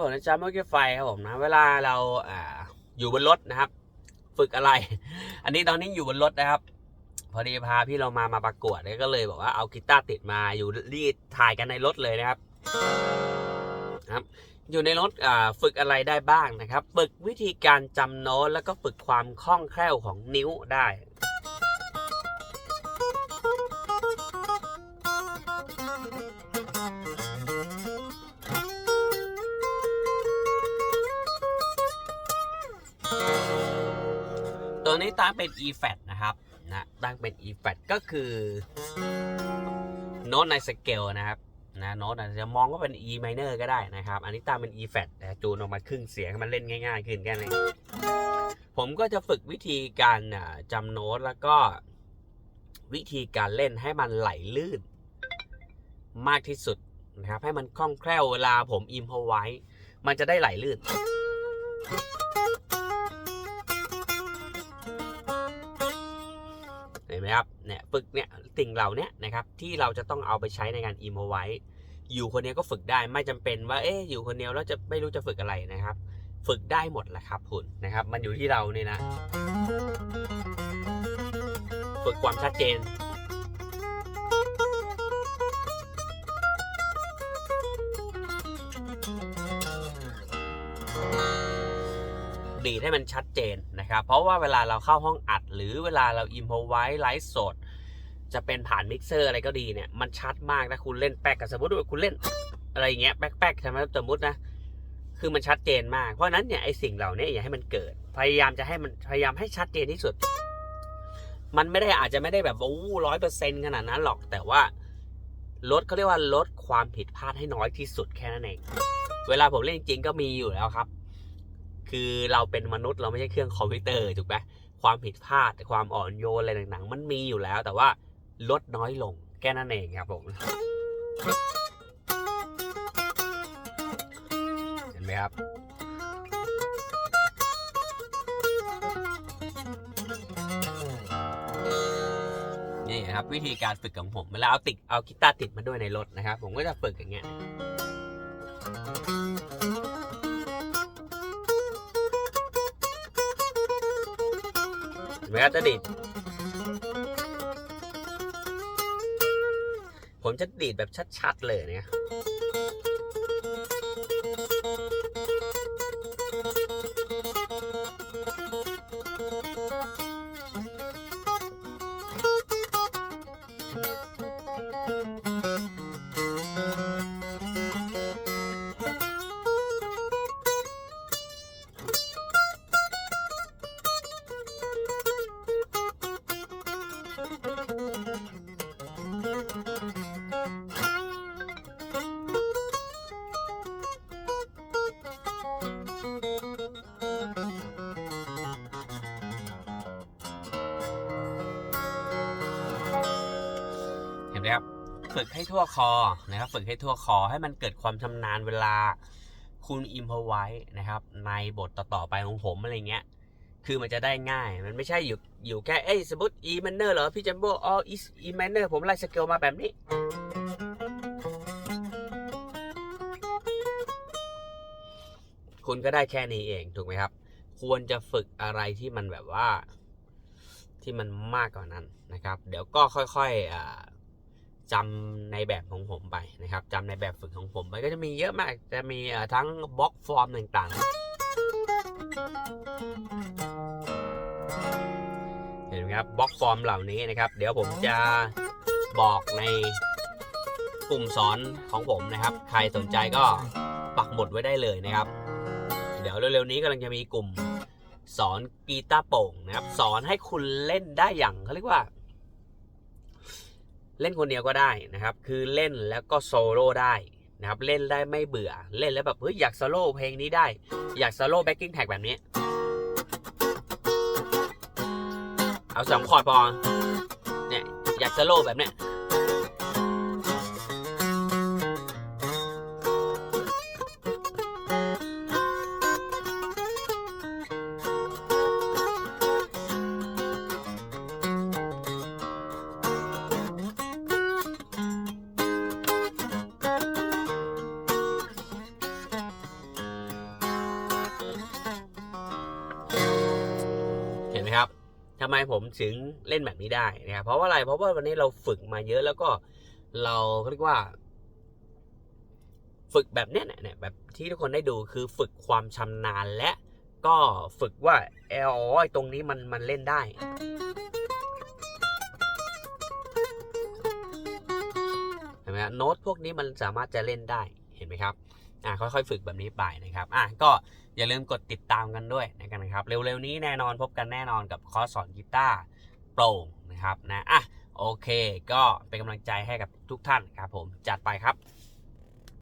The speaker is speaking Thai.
ผมนะจ๊ะเมื่อกี้ไฟครับผมนะเวลาเราอ่าอยู่บนรถนะครับ ฝึกอะไร อันนี้ตอนนี้อยู่บนรถนะครับ พอดีพาพี่เรามามาประกวดก็เลยบอกว่าเอากีตาร์ติดมาอยู่รีดถ่ายกันในรถเลยนะครับครับ อยู่ในรถอ่าฝึกอะไรได้บ้างนะครับ ฝึกวิธีการจำโน้ตแล้วก็ฝึกความคล่องแคล่วของนิ้วได้ ตัวนี้ตั้งเป็น e flat นะครับนะตั้งเป็น e flat ก็คือโน้ตในสเกลนะครับนะโน้ตอาจจะมองว่าเป็น e minor ก็ได้นะครับ อันนี้ตั้งเป็น e flat นะจูนออกมาครึ่งเสียงให้มันเล่นง่าย ๆ ขึ้นแค่นี้ผมก็จะฝึกวิธีการอ่าจำโน้ตแล้วก็วิธีการเล่นให้มันไหลลื่น มากที่สุดนะครับ ให้มันคล่องแคล่วเวลาผมอิมพอไว้ มันจะได้ไหลลื่น ไหมครับเนี่ยฝึกเนี่ยสิ่งเหล่านี้นะครับที่เราจะต้องเอาไปใช้ในการอีโมไว้ อยู่คนเดียวก็ฝึกได้ไม่จำเป็นว่าเอ๊ะอยู่คนเดียวแล้วจะไม่รู้จะฝึกอะไรนะครับ ฝึกได้หมดแหละครับคุณนะครับ มันอยู่ที่เราเนี่ยนะ ฝึกความชัดเจน ดีดให้มันชัดเจนนะครับ เพราะว่าเวลาเราเข้าห้องอัด หรือเวลาเราอิมพอไว้ไลฟ์สด จะเป็นผ่านมิกเซอร์อะไรก็ดีเนี่ย มันชัดมากนะคุณเล่นแป๊กกับสมมติว่าคุณเล่นอะไรอย่างเงี้ยแป๊กแป๊กใช่ไหมสมมตินะคือมันชัดเจนมาก เพราะนั้นเนี่ยไอสิ่งเหล่านี้อย่าให้มันเกิด พยายามจะให้มันพยายามให้ชัดเจนที่สุด มันไม่ได้อาจจะไม่ได้แบบโอ้ร้อยเปอร์เซ็นขนาดนั้นหรอก แต่ว่าลดเขาเรียกว่าลดความผิดพลาดให้น้อยที่สุดแค่นั้นเอง เวลาผมเล่นจริงก็มีอยู่แล้วครับ คือเราเป็นมนุษย์เราไม่ใช่เครื่องคอมพิวเตอร์ถูกไหมความผิดพลาดความอ่อนโยนอะไรต่างๆ มันมีอยู่แล้ว แต่ว่าลดน้อยลงแค่นั้นเองครับผมเห็นไหมครับนี่ครับวิธีการฝึกของผมเวลาเอาติดเอากีตาร์ติดมาด้วยในรถนะครับ ผมก็จะฝึกอย่างเงี้ย ครับจะดีด ผมจะดีดแบบชัด ๆ เลยเนี่ย นไหมครับฝึกให้ทั่วคอนะครับฝึกให้ทั่วคอให้มันเกิดความชำนาญเวลาคุณอิมพอไว้นะครับ ในบทต่อๆไปของผมอะไรเงี้ยคือมันจะได้ง่าย มันไม่ใช่อยู่อยู่แค่เอ้ยสมมติ E minor เหรอพี่จัมโบ้อ๋อ E E minor ผมไล่สเกลมาแบบนี้ คุณก็ได้แค่นี้เองถูกไหมครับ ควรจะฝึกอะไรที่มันแบบว่า ที่มันมากกว่านั้นนะครับ เดี๋ยวก็ค่อยๆ อ่าจำในแบบของผมไปนะครับจำในแบบฝึกของผมไปก็จะมีเยอะมาก จะมีทั้งบล็อกฟอร์มต่างๆ เห็นไหมครับบล็อกฟอร์มเหล่านี้นะครับ เดี๋ยวผมจะบอกในกลุ่มสอนของผมนะครับ ใครสนใจก็ปักหมุดไว้ได้เลยนะครับ เดี๋ยวเร็วๆนี้กำลังจะมีกลุ่มสอนกีตาร์โป่งนะครับ สอนให้คุณเล่นได้อย่างเขาเรียกว่า เล่นคนเดียวก็ได้นะครับ คือเล่นแล้วก็โซโล่ได้นะครับ เล่นได้ไม่เบื่อ เล่นแล้วแบบเฮ้ยอยากโซโล่เพลงนี้ได้ อยากโซโล่แบ็กกิ้งแท็กแบบนี้ เอาสองคอร์ดพอ เนี่ยอยากโซโล่แบบเนี้ย ทำไมผมถึงเล่นแบบนี้ได้นะครับเพราะว่าอะไรเพราะว่าวันนี้เราฝึกมาเยอะแล้วก็เราเรียกว่า ฝึกแบบเนี้ยเนี่ยแบบที่ทุกคนได้ดูคือฝึกความชำนาญและก็ฝึกว่าเอออ๋อตรงนี้มันมันเล่นได้เห็นไหมโน้ตพวกนี้มันสามารถจะเล่นได้เห็นไหมครับ อ่าค่อยๆฝึกแบบนี้ไปนะครับอะก็อย่าลืมกดติดตามกันด้วยนะครับเร็วๆนี้แน่นอนพบกันแน่นอนกับคอร์สสอนกีตาร์โปร่งนะครับนะอะโอเค ก็เป็นกำลังใจให้กับทุกท่านครับผมจัดไปครับ